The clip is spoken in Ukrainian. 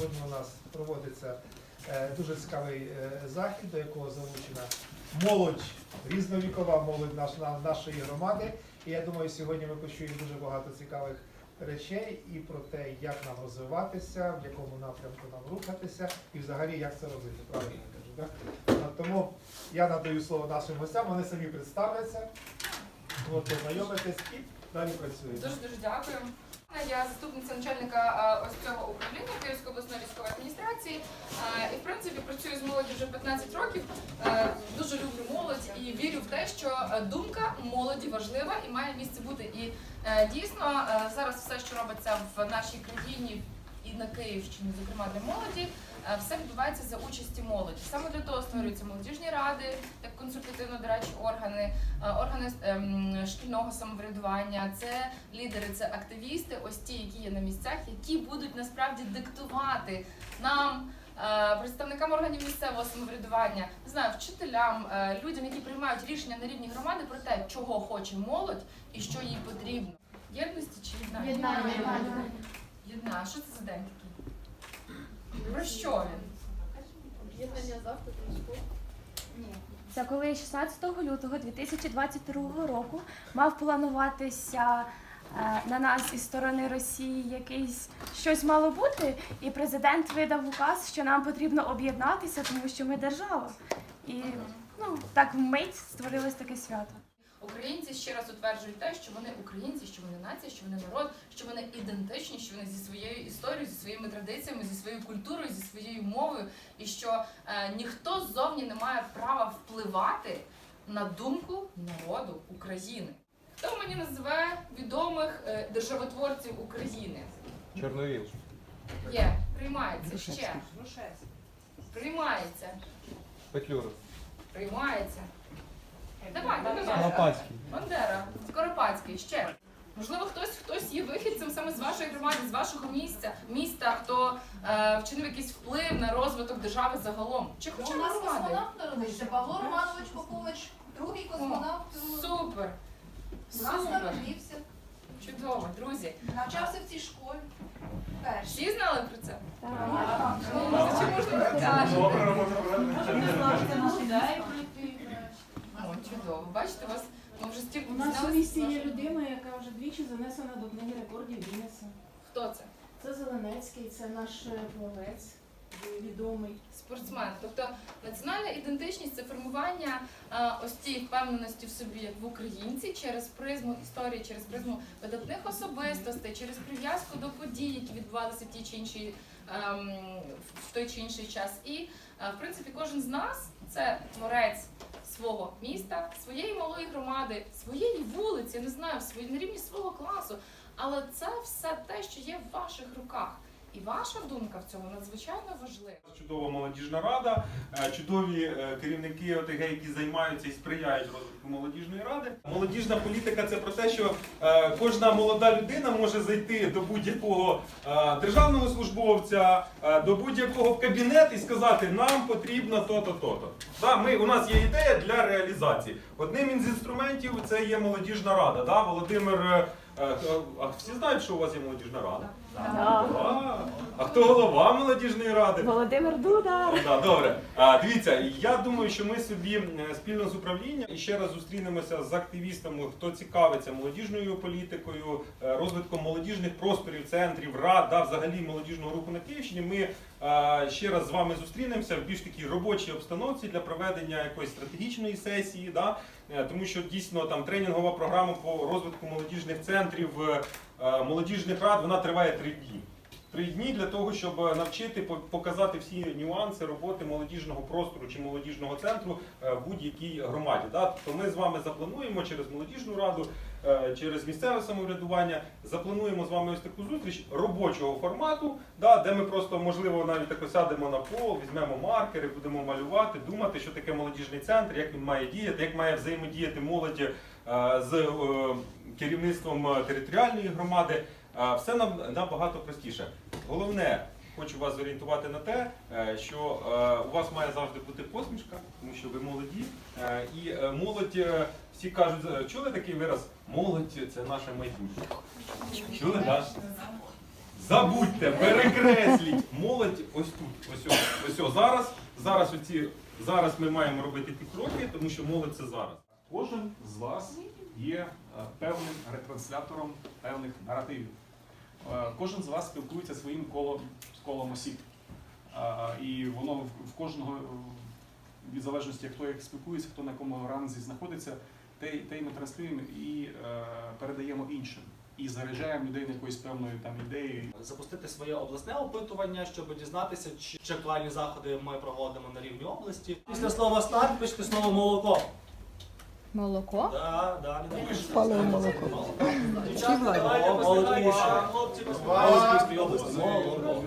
Сьогодні у нас проводиться е, дуже цікавий е, захід, до якого залучена молодь, різновікова молодь нашої громади. І я думаю, сьогодні ми почуємо дуже багато цікавих речей і про те, як нам розвиватися, в якому напрямку нам рухатися, і взагалі як це робити. Правильно кажу, так? Тому я надаю слово нашим гостям, вони самі представляться, от, познайомитесь і далі працюємо. Дуже дуже дякую. Я заступниця начальника е, ось цього управління Київської обласної військової адміністрації. Е, І в принципі працюю з молоді вже 15 років. Е, Дуже люблю молодь і вірю в те, що е, думка молоді важлива і має місце бути. І е, дійсно е, зараз все, що робиться в нашій країні і на Київщині, зокрема для молоді, е, все відбувається за участі молоді. Саме для того створюються молодіжні ради, як консультативно-дорадчі органи, е, органи ем, шкільного самоврядування, це лідери, це активісти, ось ті, які є на місцях, які будуть насправді диктувати нам. е, Представникам органів місцевого самоврядування, не знаю, вчителям, людям, які приймають рішення на рівні громади про те, чого хоче молодь і що їй потрібно. Єдності чи єднання? Єднання. Єднання. Що це за день такий? Про що він? Об'єднання завтра транспорт. Це коли 16 лютого 2022 року мав плануватися е, на нас із сторони Росії якийсь щось мало бути, і президент видав указ, що нам потрібно об'єднатися, тому що ми держава. І ну так вмить створилось таке свято. Українці ще раз утверджують те, що вони українці, що вони нація, що вони народ, що вони ідентичні, що вони зі своєю історією, зі своїми традиціями, зі своєю культурою, зі своєю мовою, і що е, ніхто ззовні не має права впливати на думку народу України. Хто мені називе відомих е, державотворців України? Чорновіл. Є, приймається ще. Приймається, Петлюра. приймається. Давай, давай. Лопацький. Бандера, Скоропадський, ще. Можливо, хтось хтось є вихідцем саме з вашої громади, з вашого міста, міста, хто е, вчинив якийсь вплив на розвиток держави загалом. Чи хоча У нас громади? космонавт народився, Павло Романович Попович, другий космонавт. Супер! У нас Супер! народився, Чудово, друзі. навчався в цій школі. Перший. Всі знали про це? Так. Ну, за чим можна розкажете? О, чудово. Бачите, вас ми вже стільки У нас у дізналися місті є вашого- людина, яка вже двічі занесена до книги рекордів Гіннеса. Хто це? Це Зеленецький, це наш е, плавець відомий. Спортсмен. Тобто національна ідентичність це формування е, ось тієї впевненості в собі як в українці через призму історії, через призму видатних особистостей, через прив'язку до подій, які відбувалися в тій чи іншій ем, в той чи інший час. І е, в принципі кожен з нас це творець свого міста, своєї малої громади, своєї вулиці, не знаю, свої на рівні свого класу. Але це все те, що є в ваших руках. І ваша думка в цьому надзвичайно важлива. Чудова молодіжна рада, е, чудові е, керівники ОТГ, які займаються і сприяють розвитку молодіжної ради. Молодіжна політика це про те, що е, кожна молода людина може зайти до будь-якого державного службовця, до будь-якого в кабінет і сказати, нам потрібно то-то, то-то. Да, ми, у нас є ідея для реалізації. Одним із інструментів це є молодіжна рада. Да? Володимир, а всі знають, що у вас є молодіжна рада? А, а хто голова молодіжної ради? Володимир Дуда. Да, добре. А, дивіться, я думаю, що ми собі е, спільно з управлінням і ще раз зустрінемося з активістами, хто цікавиться молодіжною політикою, е, розвитком молодіжних просторів, центрів, рад, да, взагалі молодіжного руху на Київщині. Ми е, ще раз з вами зустрінемося в більш такій робочій обстановці для проведення якоїсь стратегічної сесії. Да, Е, тому що дійсно там тренінгова програма по розвитку молодіжних центрів, е, е, молодіжних рад, вона триває три дні. Три дні для того, щоб е, навчити показати всі нюанси роботи молодіжного простору чи молодіжного центру е, в будь-якій громаді. Да? То ми з вами заплануємо через молодіжну раду, е, через місцеве самоврядування, заплануємо з вами ось таку зустріч робочого формату, де ми просто можливо навіть так сядемо на пол, візьмемо маркери, будемо малювати, думати, що таке молодіжний центр, як він має діяти, як має взаємодіяти молоді е, з е, керівництвом е, територіальної громади. Е, Все нам набагато простіше. Головне, хочу вас зорієнтувати на те, е, що е, у вас має завжди бути посмішка, тому що ви молоді. Е, І е, молодь, е, всі кажуть, е, чули такий вираз? Молодь це наше майбутнє. Чули, так? Забудьте, перекресліть. Молодь ось тут, ось, ось, ось зараз. Зараз оці, зараз ми маємо робити ті кроки, тому що молодь це зараз. Кожен з вас є е, певним ретранслятором певних наративів. Е, Кожен з вас спілкується своїм колом, колом осіб. Е, І воно в кожного, від залежності, хто як спілкується, хто на якому ранзі знаходиться, те, те ми транслюємо і передаємо іншим. І заряджаємо людей на якоюсь певною там ідеєю. запустити своє обласне опитування, щоб дізнатися, чи чи актуальні заходи ми проводимо на рівні області. Після слова старт пишете слово молоко. Молоко? Да, да, молоко. Дівчатка, Молоко. Молоко. Молоко.